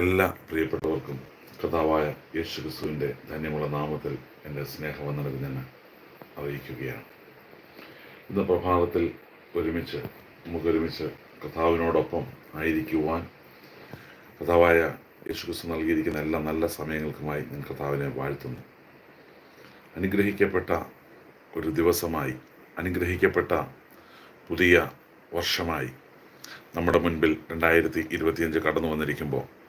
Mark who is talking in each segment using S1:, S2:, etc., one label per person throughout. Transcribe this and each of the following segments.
S1: എല്ലാ പ്രിയപ്പെട്ടവർക്കും കഥാവായ യേശു ക്രിസ്തുവിന്റെ ധന്യമുള്ള നാമത്തിൽ എന്റെ സ്നേഹവന്ദനത്തിൽ ഞാൻ അറിയിക്കുകയാണ്. ഇന്ന് പ്രഭാതത്തിൽ ഒരുമിച്ച് നമുക്കൊരുമിച്ച് കഥാവിനോടൊപ്പം ആയിരിക്കുവാൻ കഥാവായ യേശു ക്രിസ്തു നൽകിയിരിക്കുന്ന എല്ലാ നല്ല സമയങ്ങൾക്കുമായി ഞാൻ കഥാവിനെ വാഴ്ത്തുന്നു. അനുഗ്രഹിക്കപ്പെട്ട ഒരു ദിവസമായി അനുഗ്രഹിക്കപ്പെട്ട പുതിയ വർഷമായി നമ്മുടെ മുൻപിൽ രണ്ടായിരത്തി ഇരുപത്തിയഞ്ച് കടന്നു വന്നിരിക്കുമ്പോൾ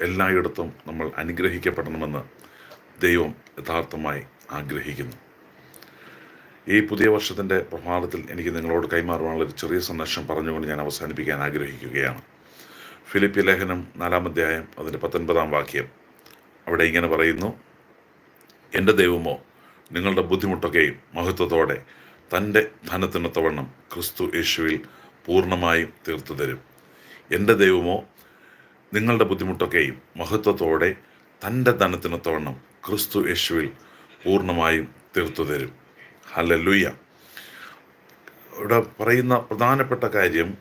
S1: എല്ലായിടത്തും നമ്മൾ അനുഗ്രഹിക്കപ്പെടണമെന്ന് ദൈവം യഥാർത്ഥമായി ആഗ്രഹിക്കുന്നു. ഈ പുതിയ വർഷത്തിന്റെ പ്രഭാതത്തിൽ എനിക്ക് നിങ്ങളോട് കൈമാറുവാനുള്ള ഒരു ചെറിയ സന്ദേശം പറഞ്ഞുകൊണ്ട് ഞാൻ അവസാനിപ്പിക്കാൻ ആഗ്രഹിക്കുകയാണ്. ഫിലിപ്പി ലേഖനം നാലാം അധ്യായം അതിന്റെ പത്തൊൻപതാം വാക്യം അവിടെ ഇങ്ങനെ പറയുന്നു എന്റെ ദൈവമോ നിങ്ങളുടെ ബുദ്ധിമുട്ടൊക്കെയും മഹത്വത്തോടെ തന്റെ ധനത്തിനൊത്തവണ്ണം ക്രിസ്തു യേശുവിൽ പൂർണമായും തീർത്തു തരും എന്റെ ദൈവമോ നിങ്ങളുടെ ബുദ്ധിമുട്ടൊക്കെയും മഹത്വത്തോടെ തന്റെ ധനത്തിനൊത്തവണ്ണം ക്രിസ്തു യേശുവിൽ പൂർണമായും തീർത്തു തരും. ഹല്ലേലൂയ. ഇവിടെ പറയുന്ന പ്രധാനപ്പെട്ട കാര്യം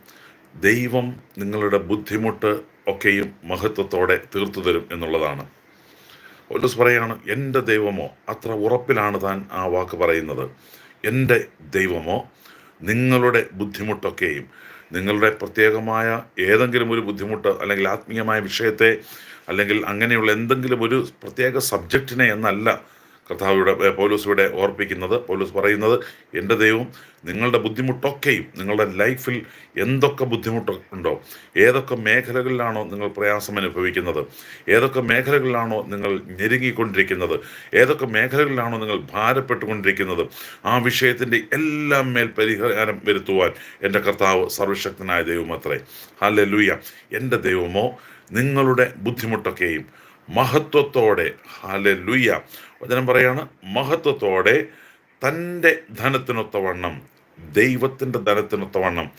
S1: ദൈവം നിങ്ങളുടെ ബുദ്ധിമുട്ട് ഒക്കെയും മഹത്വത്തോടെ തീർത്തു തരും എന്നുള്ളതാണ്. ഒരു പറയാണ് എന്റെ ദൈവമോ? അത്ര ഉറപ്പിലാണ് താൻ ആ വാക്ക് പറയുന്നത്. എന്റെ ദൈവമോ നിങ്ങളുടെ ബുദ്ധിമുട്ടൊക്കെയും നിങ്ങളുടെ പ്രത്യേകമായ ഏതെങ്കിലും ഒരു ബുദ്ധിമുട്ട് അല്ലെങ്കിൽ ആത്മീയമായ വിഷയത്തെ അല്ലെങ്കിൽ അങ്ങനെയുള്ള എന്തെങ്കിലും ഒരു പ്രത്യേക സബ്ജക്റ്റിനെ എന്നല്ല കർത്താവിടെ പൗലോസിവിടെ ഓർപ്പിക്കുന്നത് പൗലോസ് പറയുന്നത് എന്റെ ദൈവം നിങ്ങളുടെ ബുദ്ധിമുട്ടൊക്കെയും നിങ്ങളുടെ ലൈഫിൽ എന്തൊക്കെ ബുദ്ധിമുട്ടുണ്ടോ ഏതൊക്കെ മേഖലകളിലാണോ നിങ്ങൾ പ്രയാസം അനുഭവിക്കുന്നത് ഏതൊക്കെ മേഖലകളിലാണോ നിങ്ങൾ ഞെരുങ്ങിക്കൊണ്ടിരിക്കുന്നത് ഏതൊക്കെ മേഖലകളിലാണോ നിങ്ങൾ ഭാരപ്പെട്ടുകൊണ്ടിരിക്കുന്നത് ആ വിഷയത്തിന്റെ എല്ലാം മേൽ പരിഹാരം വരുത്തുവാൻ എന്റെ കർത്താവ് സർവശക്തനായ ദൈവം അത്രേ. ഹല്ലെ എന്റെ ദൈവമോ നിങ്ങളുടെ ബുദ്ധിമുട്ടൊക്കെയും മഹത്വത്തോടെ. ഹാലെ ലുയ്യ വചനം പറയാണ് മഹത്വത്തോടെ തന്റെ ധനത്തിനൊത്തവണ്ണം ദൈവത്തിന്റെ ധനത്തിനൊത്തവണ്ണം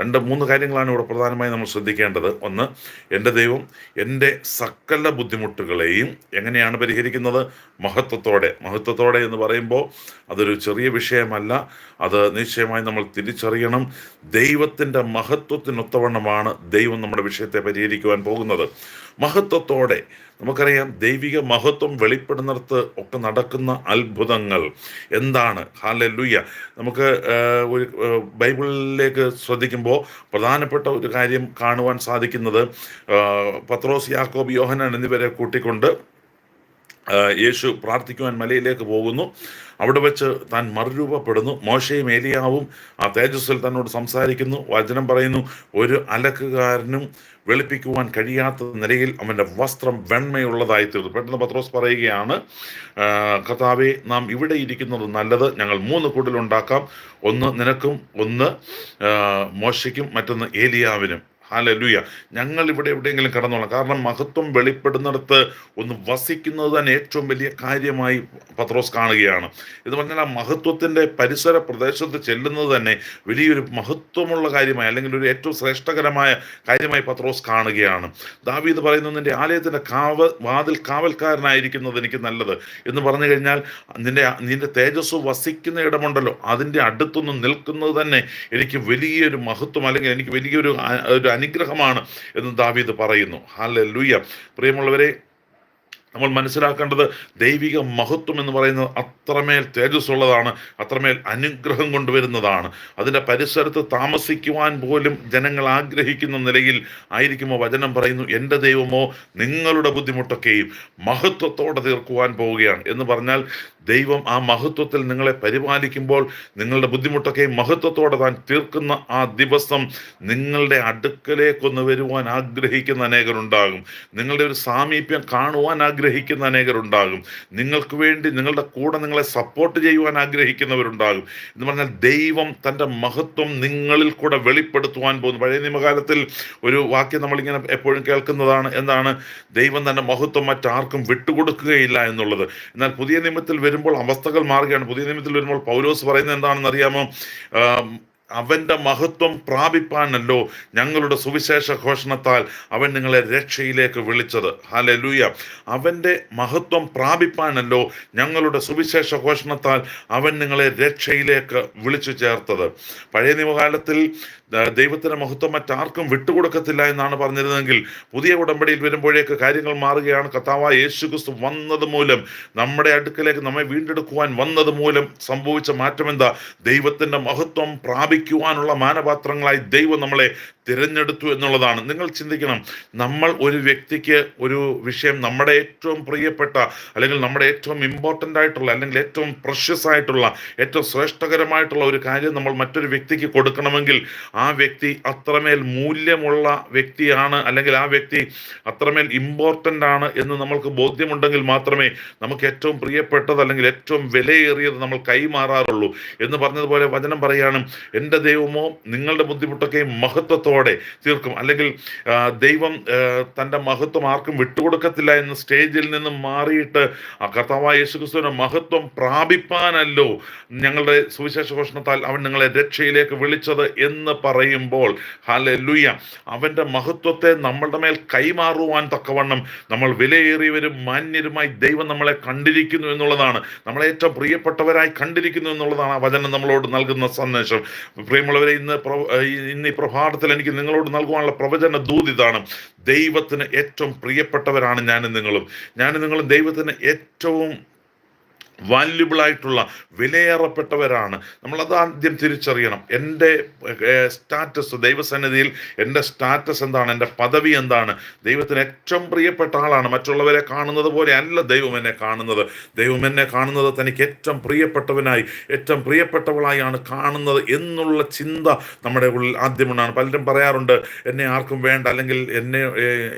S1: രണ്ട് മൂന്ന് കാര്യങ്ങളാണ് ഇവിടെ പ്രധാനമായി നമ്മൾ ശ്രദ്ധിക്കേണ്ടത്. ഒന്ന് എന്റെ ദൈവം എന്റെ സകല ബുദ്ധിമുട്ടുകളെയും എങ്ങനെയാണ് പരിഹരിക്കുന്നത്? മഹത്വത്തോടെ. മഹത്വത്തോടെ എന്ന് പറയുമ്പോൾ അതൊരു ചെറിയ വിഷയമല്ല. അത് നിശ്ചയമായി നമ്മൾ തിരിച്ചറിയണം. ദൈവത്തിന്റെ മഹത്വത്തിനൊത്തവണ്ണമാണ് ദൈവം നമ്മുടെ വിഷയത്തെ പരിഹരിക്കുവാൻ പോകുന്നത്. മഹത്വത്തോടെ നമുക്കറിയാം ദൈവിക മഹത്വം വെളിപ്പെടുന്നിടത്ത് ഒക്കെ നടക്കുന്ന അത്ഭുതങ്ങൾ എന്താണ്? ഹാലല്ലുയ്യ നമുക്ക് ഒരു ബൈബിളിലേക്ക് ശ്രദ്ധിക്കുമ്പോൾ പ്രധാനപ്പെട്ട ഒരു കാര്യം കാണുവാൻ സാധിക്കുന്നത് പത്രോസ് യാക്കോബ് യോഹനാൻ എന്നിവരെ കൂട്ടിക്കൊണ്ട് യേശു പ്രാർത്ഥിക്കുവാൻ മലയിലേക്ക് പോകുന്നു. അവിടെ വെച്ച് താൻ മറുരൂപപ്പെടുന്നു. മോശയും ഏലിയാവും ആ തേജസ്സിൽ തന്നോട് സംസാരിക്കുന്നു. വചനം പറയുന്നു ഒരു അലക്കുകാരനും വെളുപ്പിക്കുവാൻ കഴിയാത്ത നിലയിൽ അവന്റെ വസ്ത്രം വെണ്മയുള്ളതായി തീർന്നു. പെട്ടെന്ന് പത്രോസ് പറയുകയാണ് കർത്താവെ നാം ഇവിടെ ഇരിക്കുന്നത് നല്ലത്. ഞങ്ങൾ മൂന്ന് കൂട്ടിലുണ്ടാക്കാം. ഒന്ന് നിനക്കും ഒന്ന് മോശയ്ക്കും മറ്റൊന്ന് ഏലിയാവിനും. ഹാലലുയ ഞങ്ങൾ ഇവിടെ എവിടെയെങ്കിലും കടന്നോളാം. കാരണം മഹത്വം വെളിപ്പെടുന്നിടത്ത് ഒന്ന് വസിക്കുന്നത് തന്നെ ഏറ്റവും വലിയ കാര്യമായി പത്രോസ് കാണുകയാണ്. എന്ന് പറഞ്ഞാൽ ആ മഹത്വത്തിന്റെ പരിസര പ്രദേശത്ത് ചെല്ലുന്നത് തന്നെ വലിയൊരു മഹത്വമുള്ള കാര്യമായി അല്ലെങ്കിൽ ഒരു ഏറ്റവും ശ്രേഷ്ഠകരമായ കാര്യമായി പത്രോസ് കാണുകയാണ്. ദാവീദ് പറയുന്നത് നിന്റെ ആലയത്തിന്റെ കാവ വാതിൽ കാവൽക്കാരനായിരിക്കുന്നത് എനിക്ക് നല്ലത് എന്ന് പറഞ്ഞു കഴിഞ്ഞാൽ നിന്റെ നിന്റെ തേജസ് വസിക്കുന്ന ഇടമുണ്ടല്ലോ. അതിന്റെ അടുത്തൊന്നും നിൽക്കുന്നത് തന്നെ എനിക്ക് വലിയൊരു മഹത്വം അല്ലെങ്കിൽ എനിക്ക് വലിയൊരു ഒരു അനുഗ്രഹമാണ് എന്ന് ദാവീദ് പറയുന്നു. ഹല്ലേലൂയ. പ്രിയമുള്ളവരെ നമ്മൾ മനസ്സിലാക്കേണ്ടത് ദൈവിക മഹത്വം എന്ന് പറയുന്നത് അത്രമേൽ തേജസ്സുള്ളതാണ് അത്രമേൽ അനുഗ്രഹം കൊണ്ടുവരുന്നതാണ്. അതിന്റെ പരിസരത്ത് താമസിക്കുവാൻ പോലും ജനങ്ങൾ ആഗ്രഹിക്കുന്ന നിലയിൽ ആയിരിക്കുമോ വചനം പറയുന്നു എന്റെ ദൈവമോ നിങ്ങളുടെ ബുദ്ധിമുട്ടൊക്കെയും മഹത്വത്തോടെ തീർക്കുവാൻ പോവുകയാണ്. എന്ന് പറഞ്ഞാൽ ദൈവം ആ മഹത്വത്തിൽ നിങ്ങളെ പരിപാലിക്കുമ്പോൾ നിങ്ങളുടെ ബുദ്ധിമുട്ടൊക്കെയും മഹത്വത്തോടെ താൻ തീർക്കുന്ന ആ ദിവസം നിങ്ങളുടെ അടുക്കലേക്കൊന്ന് വരുവാൻ ആഗ്രഹിക്കുന്ന അനേകരുണ്ടാകും. നിങ്ങളുടെ ഒരു സാമീപ്യം കാണുവാൻ ആഗ്രഹിക്കുന്ന അനേകരുണ്ടാകും. നിങ്ങൾക്ക് വേണ്ടി നിങ്ങളുടെ കൂടെ നിങ്ങളെ സപ്പോർട്ട് ചെയ്യുവാൻ ആഗ്രഹിക്കുന്നവരുണ്ടാകും. എന്ന് പറഞ്ഞാൽ ദൈവം തന്റെ മഹത്വം നിങ്ങളിൽ കൂടെ വെളിപ്പെടുത്തുവാൻ പോകുന്നു. പഴയ നിയമകാലത്തിൽ ഒരു വാക്യം നമ്മളിങ്ങനെ എപ്പോഴും കേൾക്കുന്നതാണ് എന്താണ്? ദൈവം തന്റെ മഹത്വം മറ്റാർക്കും വിട്ടുകൊടുക്കുകയില്ല എന്നുള്ളത്. എന്നാൽ പുതിയ നിയമത്തിൽ വരുമ്പോൾ അവസ്ഥകൾ മാറുകയാണ്. പുതിയ നിയമത്തിൽ വരുമ്പോൾ പൗലോസ് പറയുന്നത് എന്താണെന്ന് അറിയാമോ ആം, അവന്റെ മഹത്വം പ്രാപിപ്പാനല്ലോ ഞങ്ങളുടെ സുവിശേഷ ഘോഷണത്താൽ അവൻ നിങ്ങളെ രക്ഷയിലേക്ക് വിളിച്ചത്. ഹാലലൂയ അവന്റെ മഹത്വം പ്രാപിപ്പാനല്ലോ ഞങ്ങളുടെ സുവിശേഷ ഘോഷണത്താൽ അവൻ നിങ്ങളെ രക്ഷയിലേക്ക് വിളിച്ചു ചേർത്തത്. പഴയ നിയമകാലത്തിൽ ദൈവത്തിന്റെ മഹത്വം മറ്റാർക്കും വിട്ടുകൊടുക്കത്തില്ല എന്നാണ് പറഞ്ഞിരുന്നതെങ്കിൽ പുതിയ ഉടമ്പടിയിൽ വരുമ്പോഴേക്ക് കാര്യങ്ങൾ മാറുകയാണ്. കർത്താവായ യേശു ക്രിസ്തു വന്നത് മൂലം നമ്മുടെ അടുക്കലേക്ക് നമ്മെ വീണ്ടെടുക്കുവാൻ വന്നത് മൂലം സംഭവിച്ച മാറ്റം എന്താ ദൈവത്തിന്റെ മഹത്വം പ്രാപിക്കുവാനുള്ള മാനപാത്രങ്ങളായി ദൈവം നമ്മളെ തിരഞ്ഞെടുത്തു എന്നുള്ളതാണ്. നിങ്ങൾ ചിന്തിക്കണം നമ്മൾ ഒരു വ്യക്തിക്ക് ഒരു വിഷയം നമ്മുടെ ഏറ്റവും പ്രിയപ്പെട്ട അല്ലെങ്കിൽ നമ്മുടെ ഏറ്റവും ഇമ്പോർട്ടന്റ് ആയിട്ടുള്ള അല്ലെങ്കിൽ ഏറ്റവും പ്രഷ്യസ് ആയിട്ടുള്ള ഏറ്റവും ശ്രേഷ്ഠകരമായിട്ടുള്ള ഒരു കാര്യം നമ്മൾ മറ്റൊരു വ്യക്തിക്ക് കൊടുക്കണമെങ്കിൽ ആ വ്യക്തി അത്രമേൽ മൂല്യമുള്ള വ്യക്തിയാണ് അല്ലെങ്കിൽ ആ വ്യക്തി അത്രമേൽ ഇമ്പോർട്ടന്റ് ആണ് എന്ന് നമ്മൾക്ക് ബോധ്യമുണ്ടെങ്കിൽ മാത്രമേ നമുക്ക് ഏറ്റവും പ്രിയപ്പെട്ടത് അല്ലെങ്കിൽ ഏറ്റവും വിലയേറിയത് നമ്മൾ കൈമാറാറുള്ളൂ എന്ന് പറഞ്ഞതുപോലെ വചനം പറയാണ് എന്റെ ദൈവമോ നിങ്ങളുടെ ബുദ്ധിമുട്ടൊക്കെ മഹത്വത്തോടെ തീർക്കും. അല്ലെങ്കിൽ ദൈവം തന്റെ മഹത്വം ആർക്കും വിട്ടുകൊടുക്കത്തില്ല എന്ന സ്റ്റേജിൽ നിന്ന് മാറിയിട്ട് കർത്താവായ യേശുക്രിസ്തുവിന്റെ മഹത്വം പ്രാപിപ്പാനല്ലോ ഞങ്ങളുടെ സുവിശേഷ ഘോഷണത്താൽ അവൻ നിങ്ങളെ രക്ഷയിലേക്ക് വിളിച്ചത് എന്ന് പറയുമ്പോൾ ഹല്ലേലൂയ അവന്റെ മഹത്വത്തെ നമ്മളുടെ മേൽ കൈമാറുവാൻ തക്കവണ്ണം നമ്മൾ വിലയേറിയവരും മാന്യരുമായി ദൈവം നമ്മളെ കണ്ടിരിക്കുന്നു എന്നുള്ളതാണ്. നമ്മളെ ഏറ്റവും പ്രിയപ്പെട്ടവരായി കണ്ടിരിക്കുന്നു എന്നുള്ളതാണ് ആ വചനം നമ്മളോട് നൽകുന്ന സന്ദേശം. പ്രിയമുള്ളവരെ ഇന്ന് ഇന്ന് ഈ പ്രഭാതത്തിൽ എനിക്ക് നിങ്ങളോട് നൽകുവാനുള്ള പ്രവചന ദൂതിതാണ് ദൈവത്തിന് ഏറ്റവും പ്രിയപ്പെട്ടവരാണ് ഞാനും നിങ്ങളും. ഞാനും നിങ്ങളും ദൈവത്തിന് ഏറ്റവും വാല്യുബിൾ ആയിട്ടുള്ള വിലയേറപ്പെട്ടവരാണ്. നമ്മളത് ആദ്യം തിരിച്ചറിയണം. എന്റെ സ്റ്റാറ്റസ് ദൈവസന്നിധിയിൽ എന്റെ സ്റ്റാറ്റസ് എന്താണ്? എന്റെ പദവി എന്താണ്? ദൈവത്തിന് ഏറ്റവും പ്രിയപ്പെട്ട ആളാണ്. മറ്റുള്ളവരെ കാണുന്നത് പോലെ അല്ല ദൈവം എന്നെ കാണുന്നത്. ദൈവം എന്നെ കാണുന്നത് തനിക്ക് ഏറ്റവും പ്രിയപ്പെട്ടവനായി ഏറ്റവും പ്രിയപ്പെട്ടവളായാണ് കാണുന്നത് എന്നുള്ള ചിന്ത നമ്മുടെ ഉള്ളിൽ ആദ്യമുണ്ടാണ്. പലരും പറയാറുണ്ട് എന്നെ ആർക്കും വേണ്ട അല്ലെങ്കിൽ എന്നെ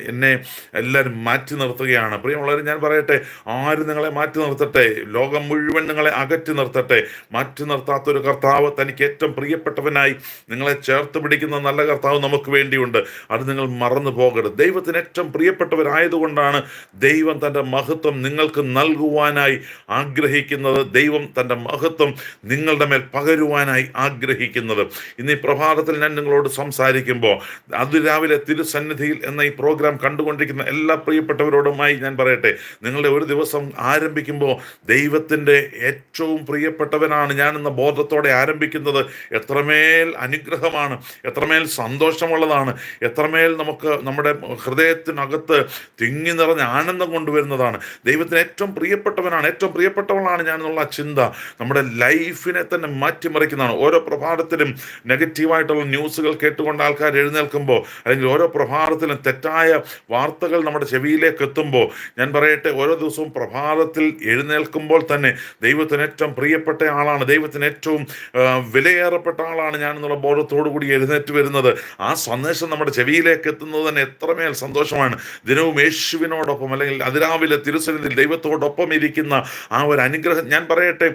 S1: എന്നെ എല്ലാവരും മാറ്റി നിർത്തുകയാണ്. പ്രിയമുള്ളവർ ഞാൻ പറയട്ടെ ആരും നിങ്ങളെ മാറ്റി നിർത്തട്ടെ? ലോകം മുഴുവൻ നിങ്ങളെ അകറ്റി നിർത്തട്ടെ. മാറ്റി നിർത്താത്ത ഒരു കർത്താവ് തനിക്ക് ഏറ്റവും പ്രിയപ്പെട്ടവനായി നിങ്ങളെ ചേർത്ത് പിടിക്കുന്ന നല്ല കർത്താവ് നമുക്ക് വേണ്ടിയുണ്ട്. അത് നിങ്ങൾ മറന്നു പോകരുത്. ദൈവത്തിന് ഏറ്റവും പ്രിയപ്പെട്ടവരായതുകൊണ്ടാണ് ദൈവം തന്റെ മഹത്വം നിങ്ങൾക്ക് നൽകുവാനായി ആഗ്രഹിക്കുന്നത്. ദൈവം തന്റെ മഹത്വം നിങ്ങളുടെ മേൽ പകരുവാനായി ആഗ്രഹിക്കുന്നത്. ഇന്ന് ഈ പ്രഭാതത്തിൽ ഞാൻ നിങ്ങളോട് സംസാരിക്കുമ്പോൾ അതിരാവിലെ തിരുസന്നിധിയിൽ എന്ന ഈ പ്രോഗ്രാം കണ്ടുകൊണ്ടിരിക്കുന്ന എല്ലാ പ്രിയപ്പെട്ടവരോടുമായി ഞാൻ പറയട്ടെ. നിങ്ങളുടെ ഒരു ദിവസം ആരംഭിക്കുമ്പോൾ ദൈവത്തിന്റെ ഏറ്റവും പ്രിയപ്പെട്ടവനാണ് ഞാൻ എന്ന ബോധത്തോടെ ആരംഭിക്കുന്നത്. എത്രമേൽ അനുഗ്രഹമാണ് എത്രമേൽ സന്തോഷമുള്ളതാണ് എത്രമേൽ നമുക്ക് നമ്മുടെ ഹൃദയത്തിനകത്ത് തിങ്ങി നിറഞ്ഞ ആനന്ദം കൊണ്ടുവരുന്നതാണ്. ദൈവത്തിന് ഏറ്റവും പ്രിയപ്പെട്ടവനാണ് ഏറ്റവും പ്രിയപ്പെട്ടവളാണ് ഞാൻ എന്നുള്ള ചിന്ത നമ്മുടെ ലൈഫിനെ തന്നെ മാറ്റിമറിക്കുന്നതാണ്. ഓരോ പ്രഭാതത്തിലും നെഗറ്റീവായിട്ടുള്ള ന്യൂസുകൾ കേട്ടുകൊണ്ട് ആൾക്കാർ എഴുന്നേൽക്കുമ്പോൾ അല്ലെങ്കിൽ ഓരോ പ്രഭാതത്തിലും തെറ്റായ വാർത്തകൾ നമ്മുടെ ചെവിയിലേക്ക് എത്തുമ്പോൾ ഞാൻ പറയട്ടെ ഓരോ ദിവസവും പ്രഭാതത്തിൽ എഴുന്നേൽക്കുമ്പോൾ തന്നെ ദൈവത്തിന് ഏറ്റവും പ്രിയപ്പെട്ട ആളാണ്. ദൈവത്തിന് ഏറ്റവും വിലയേറപ്പെട്ട ആളാണ് ഞാൻ എന്നുള്ള ബോധത്തോടു കൂടി എഴുന്നേറ്റ് വരുന്നത്. ആ സന്ദേശം നമ്മുടെ ചെവിയിലേക്ക് എത്തുന്നത് തന്നെ എത്രമേൽ സന്തോഷമാണ്. ദിനവും യേശുവിനോടൊപ്പം അല്ലെങ്കിൽ അതിരാവിലെ തിരുസന്നിധിയിൽ ദൈവത്തോടൊപ്പം ഇരിക്കുന്ന ആ ഒരു അനുഗ്രഹം. ഞാൻ പറയട്ടെ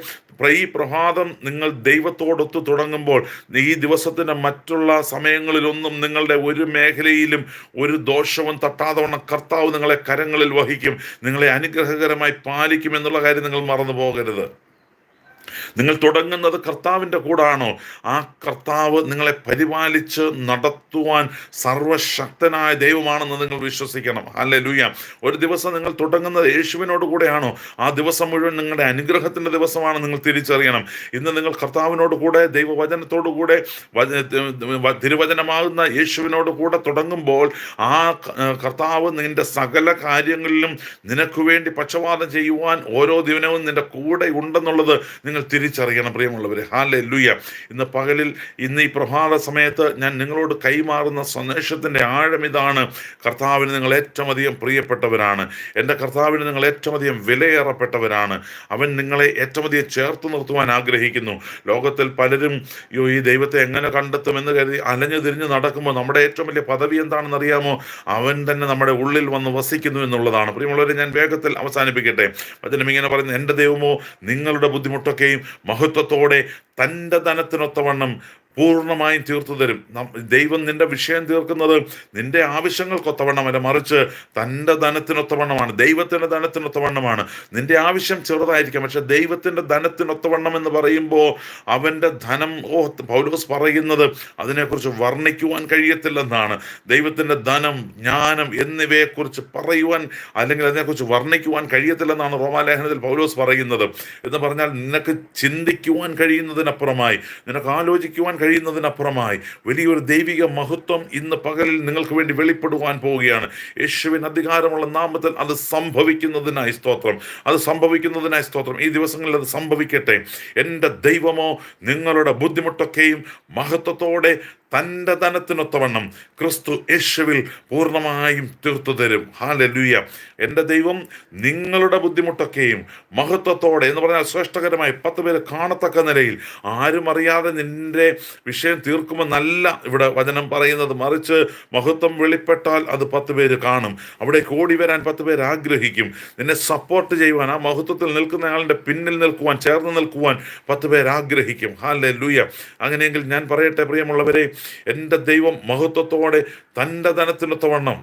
S1: ഈ പ്രഭാതം നിങ്ങൾ ദൈവത്തോടൊത്ത് തുടങ്ങുമ്പോൾ ഈ ദിവസത്തിന്റെ മറ്റുള്ള സമയങ്ങളിലൊന്നും നിങ്ങളുടെ ഒരു മേഖലയിലും ഒരു ദോഷവും തട്ടാതെ വണ്ണം കർത്താവ് നിങ്ങളെ കരങ്ങളിൽ വഹിക്കും. നിങ്ങളെ അനുഗ്രഹകരമായി പാലിക്കും എന്നുള്ള കാര്യം നിങ്ങൾ പോകരുത് നിങ്ങൾ തുടങ്ങുന്നത് കർത്താവിന്റെ കൂടാണോ? ആ കർത്താവ് നിങ്ങളെ പരിപാലിച്ച് നടത്തുവാൻ സർവശക്തനായ ദൈവമാണെന്ന് നിങ്ങൾ വിശ്വസിക്കണം. അല്ലെ ലൂയ ഒരു ദിവസം നിങ്ങൾ തുടങ്ങുന്നത് യേശുവിനോട് കൂടെയാണോ? ആ ദിവസം മുഴുവൻ നിങ്ങളുടെ അനുഗ്രഹത്തിന്റെ ദിവസമാണ് നിങ്ങൾ തിരിച്ചറിയണം. ഇന്ന് നിങ്ങൾ കർത്താവിനോട് കൂടെ ദൈവവചനത്തോടു കൂടെ തിരുവചനമാകുന്ന യേശുവിനോട് കൂടെ തുടങ്ങുമ്പോൾ ആ കർത്താവ് നിന്റെ സകല കാര്യങ്ങളിലും നിനക്ക് വേണ്ടി പക്ഷപാതം ചെയ്യുവാൻ ഓരോ ദിനവും നിന്റെ കൂടെ ഉണ്ടെന്നുള്ളത് നിങ്ങൾ തിരിച്ചറിയണം പ്രിയമുള്ളവരെ. ഹാലെ ലുയ്യ ഇന്ന് പകലിൽ ഇന്ന് ഈ പ്രഭാത സമയത്ത് ഞാൻ നിങ്ങളോട് കൈമാറുന്ന സന്ദേശത്തിന്റെ ആഴം ഇതാണ്. കർത്താവിന് നിങ്ങൾ ഏറ്റവും അധികം പ്രിയപ്പെട്ടവരാണ്. എന്റെ കർത്താവിന് നിങ്ങൾ ഏറ്റവും അധികം വിലയേറപ്പെട്ടവരാണ്. അവൻ നിങ്ങളെ ഏറ്റവും അധികം ചേർത്ത് നിർത്തുവാൻ ആഗ്രഹിക്കുന്നു. ലോകത്തിൽ പലരും യോ ഈ ദൈവത്തെ എങ്ങനെ കണ്ടെത്തുമെന്ന് കരുതി അലഞ്ഞു തിരിഞ്ഞ് നടക്കുമ്പോൾ നമ്മുടെ ഏറ്റവും വലിയ പദവി എന്താണെന്ന് അറിയാമോ? അവൻ തന്നെ നമ്മുടെ ഉള്ളിൽ വന്ന് വസിക്കുന്നു എന്നുള്ളതാണ്. പ്രിയമുള്ളവരെ ഞാൻ വേഗത്തിൽ അവസാനിപ്പിക്കട്ടെ. വചനം ഇങ്ങനെ പറയുന്നത് എന്റെ ദൈവമോ നിങ്ങളുടെ ബുദ്ധിമുട്ടൊക്കെയും മഹത്വത്തോടെ തന്റെ ധനത്തിനൊത്തവണ്ണം പൂർണമായും തീർത്തു തരും. ദൈവം നിന്റെ വിഷയം തീർക്കുന്നത് നിന്റെ ആവശ്യങ്ങൾക്കൊത്തവണ്ണമല്ല മറിച്ച് തന്റെ ധനത്തിനൊത്തവണ്ണമാണ് ദൈവത്തിന്റെ ധനത്തിനൊത്തവണ്ണമാണ്. നിന്റെ ആവശ്യം ചെറുതായിരിക്കാം പക്ഷെ ദൈവത്തിന്റെ ധനത്തിനൊത്തവണ്ണം എന്ന് പറയുമ്പോൾ അവന്റെ ധനം ഓ പൗലോസ് പറയുന്നത് അതിനെക്കുറിച്ച് വർണിക്കുവാൻ കഴിയത്തില്ലെന്നാണ്. ദൈവത്തിന്റെ ധനം ജ്ഞാനം എന്നിവയെക്കുറിച്ച് പറയുവാൻ അല്ലെങ്കിൽ അതിനെക്കുറിച്ച് വർണിക്കുവാൻ കഴിയത്തില്ലെന്നാണ് റോമാലേഖനത്തിൽ പൗലോസ് പറയുന്നത്. എന്ന് പറഞ്ഞാൽ നിനക്ക് ചിന്തിക്കുവാൻ കഴിയുന്നതിനപ്പുറമായി നിനക്ക് ആലോചിക്കുവാൻ കഴിയുന്നതിനപ്പുറമായി വലിയൊരു ദൈവിക മഹത്വം ഇന്ന് പകലിൽ നിങ്ങൾക്ക് വേണ്ടി വെളിപ്പെടുവാൻ പോവുകയാണ്. യേശുവിൻ അധികാരമുള്ള നാമത്തിൽ അത് സംഭവിക്കുന്നതിനായി സ്തോത്രം. അത് സംഭവിക്കുന്നതിനായി സ്തോത്രം. ഈ ദിവസങ്ങളിൽ അത് സംഭവിക്കട്ടെ. എന്റെ ദൈവമോ നിങ്ങളുടെ ബുദ്ധിമുട്ടൊക്കെയും മഹത്വത്തോടെ തന്റെ ധനത്തിനൊത്തവണ്ണം ക്രിസ്തു യേശുവിൽ പൂർണമായും തീർത്തു തരും. ഹാലലുയ എന്റെ ദൈവം നിങ്ങളുടെ ബുദ്ധിമുട്ടൊക്കെയും മഹത്വത്തോടെ എന്ന് പറഞ്ഞാൽ ശ്രേഷ്ഠകരമായി പത്ത് പേര് കാണത്തക്ക നിലയിൽ ആരും അറിയാതെ നിന്റെ വിഷയം തീർക്കുമെന്നല്ല ഇവിടെ വചനം പറയുന്നത് മറിച്ച് മഹത്വം വെളിപ്പെട്ടാൽ അത് പത്ത് പേര് കാണും. അവിടെ ഓടി വരാൻ പത്ത് പേര് ആഗ്രഹിക്കും. നിന്നെ സപ്പോർട്ട് ചെയ്യുവാൻ ആ മഹത്വത്തിൽ നിൽക്കുന്ന ആളിന്റെ പിന്നിൽ നിൽക്കുവാൻ ചേർന്ന് നിൽക്കുവാൻ പത്ത് പേര് ആഗ്രഹിക്കും. ഹാലെ ലൂയ അങ്ങനെയെങ്കിൽ ഞാൻ പറയട്ടെ പ്രിയമുള്ളവരെ എന്റെ ദൈവം മഹത്വത്തോടെ തന്റെ ധനത്തിനൊത്തവണ്ണം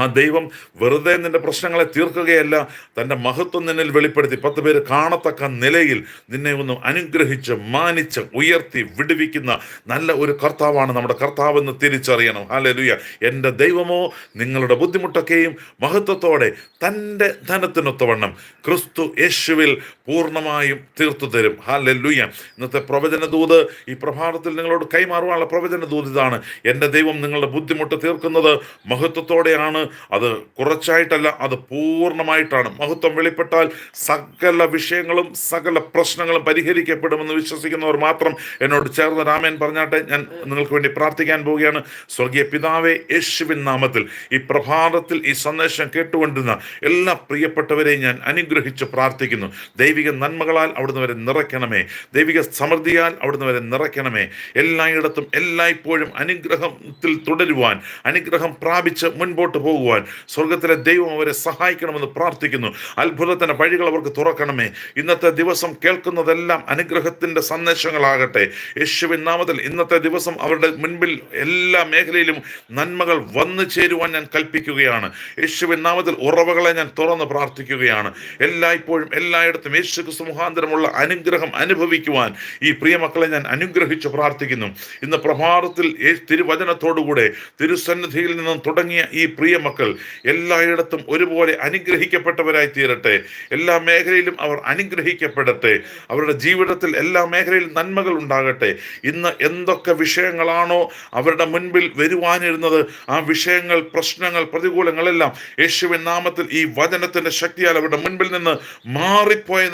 S1: ആ ദൈവം വെറുതെ നിന്റെ പ്രശ്നങ്ങളെ തീർക്കുകയല്ല തന്റെ മഹത്വം നിന്നിൽ വെളിപ്പെടുത്തി. പത്ത് പേര് കാണത്തക്ക നിലയിൽ നിന്നെ ഒന്ന് അനുഗ്രഹിച്ച് മാനിച്ച് ഉയർത്തി വിടുവിക്കുന്ന നല്ല ഒരു കർത്താവാണ് നമ്മുടെ കർത്താവെന്ന് തിരിച്ചറിയണം. ഹാലലുയ എന്റെ ദൈവമോ നിങ്ങളുടെ ബുദ്ധിമുട്ടൊക്കെയും മഹത്വത്തോടെ തന്റെ ധനത്തിനൊത്തവണ്ണം ക്രിസ്തു യേശുവിൽ പൂർണമായും തീർത്തു തരും. ഹാലലുയ ഇന്നത്തെ പ്രവചന ദൂത് ഈ പ്രഭാതത്തിൽ നിങ്ങളോട് കൈമാറുവാനുള്ള പ്രവചന ദൂത് ഇതാണ്. എന്റെ ദൈവം നിങ്ങളുടെ ബുദ്ധിമുട്ട് തീർക്കുന്നത് മഹത്വത്തോടെയാണ്. അത് കുറച്ചായിട്ടല്ല അത് പൂർണമായിട്ടാണ്. മഹത്വം വെളിപ്പെട്ടാൽ സകല വിഷയങ്ങളും സകല പ്രശ്നങ്ങളും പരിഹരിക്കപ്പെടുമെന്ന് വിശ്വസിക്കുന്നവർ മാത്രം എന്നോട് ചേർന്ന് രാമൻ പറഞ്ഞാട്ടെ ഞാൻ നിങ്ങൾക്ക് വേണ്ടി പ്രാർത്ഥിക്കാൻ പോവുകയാണ്. സ്വർഗീയ പിതാവെ യേശുവിൻ നാമത്തിൽ ഈ പ്രഭാതത്തിൽ ഈ സന്ദേശം കേട്ടുകൊണ്ടിരുന്ന എല്ലാ പ്രിയപ്പെട്ടവരെയും ഞാൻ അനുഗ്രഹിച്ച് പ്രാർത്ഥിക്കുന്നു. ദൈവിക നന്മകളാൽ അവിടുന്ന് വരെ നിറയ്ക്കണമേ. ദൈവിക സമൃദ്ധിയാൽ അവിടുന്ന് വരെ നിറയ്ക്കണമേ. എല്ലായിടത്തും എല്ലായ്പ്പോഴും അനുഗ്രഹത്തിൽ തുടരുവാൻ അനുഗ്രഹം പ്രാപിച്ച് മുൻപോട്ട് പോകുവാൻ സ്വർഗത്തിലെ ദൈവം അവരെ സഹായിക്കണമെന്ന് പ്രാർത്ഥിക്കുന്നു. അത്ഭുതത്തിന്റെ വഴികൾ അവർക്ക് തുറക്കണമേ. ഇന്നത്തെ ദിവസം കേൾക്കുന്നതെല്ലാം അനുഗ്രഹത്തിന്റെ സന്ദേശങ്ങളാകട്ടെ. യേശുവിൻ നാമത്തിൽ ഇന്നത്തെ ദിവസം അവരുടെ മുൻപിൽ എല്ലാ മേഖലയിലും നന്മകൾ വന്നു ചേരുവാൻ ഞാൻ കൽപ്പിക്കുകയാണ്. യേശുവിൻ നാമത്തിൽ ഉറവകളെ ഞാൻ തുറന്ന് പ്രാർത്ഥിക്കുകയാണ്. എല്ലായ്പ്പോഴും എല്ലായിടത്തും യേശു ക്രിസ്തു മുഖാന്തരമുള്ള അനുഗ്രഹം അനുഭവിക്കുവാൻ ഈ പ്രിയമക്കളെ ഞാൻ അനുഗ്രഹിച്ചു പ്രാർത്ഥിക്കുന്നു. ഇന്ന് പ്രഭാതത്തിൽ തിരുവചനത്തോടുകൂടെ തിരുസന്നിധിയിൽ നിന്നും തുടങ്ങിയ ഈ പ്രിയ മക്കൾ എല്ലായിടത്തും ഒരുപോലെ അനുഗ്രഹിക്കപ്പെട്ടവരായി തീരട്ടെ. എല്ലാ മേഖലയിലും അവർ അനുഗ്രഹിക്കപ്പെടട്ടെ. അവരുടെ ജീവിതത്തിൽ എല്ലാ മേഖലയിലും നന്മകൾ ഉണ്ടാകട്ടെ. ഇന്ന് എന്തൊക്കെ വിഷയങ്ങളാണോ അവരുടെ മുൻപിൽ വരുവാനിരുന്നത് ആ വിഷയങ്ങൾ പ്രശ്നങ്ങൾ പ്രതികൂലങ്ങളെല്ലാം യേശുവിൻ നാമത്തിൽ ഈ വചനത്തിന്റെ ശക്തിയാൽ അവരുടെ മുൻപിൽ നിന്ന്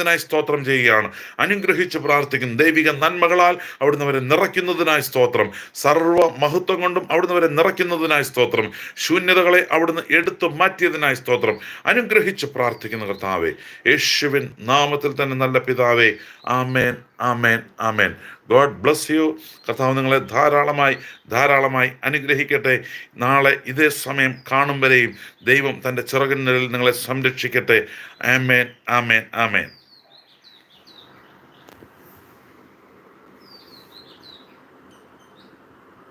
S1: മാറിപ്പോയതിനായി സ്തോത്രം ചെയ്യുകയാണ്. അനുഗ്രഹിച്ച് പ്രാർത്ഥിക്കുന്നു. ദൈവിക നന്മകളാൽ അവിടുന്ന് അവരെ നിറയ്ക്കുന്നതിനായി സ്തോത്രം. സർവ മഹത്വം കൊണ്ടും അവിടുന്ന് അവരെ നിറയ്ക്കുന്നതിനായി സ്തോത്രം. ശൂന്യതകളെ അവിടുന്ന് എടുത്തു മാറ്റിയതിനായി സ്തോത്രം. അനുഗ്രഹിച്ച് പ്രാർത്ഥിക്കുന്ന കർത്താവേ. യേശുവിൻ നാമത്തിൽ തന്നെ നല്ല പിതാവേ. ആമേൻ ആമേൻ ആമേൻ. God bless you. കർത്താവ് നിങ്ങളെ ധാരാളമായി ധാരാളമായി അനുഗ്രഹിക്കട്ടെ. നാളെ ഇതേ സമയം കാണും വരെയും ദൈവം തന്റെ ചിറകിൻ നിങ്ങളെ സംരക്ഷിക്കട്ടെ. ആമേൻ ആമേൻ ആമേൻ.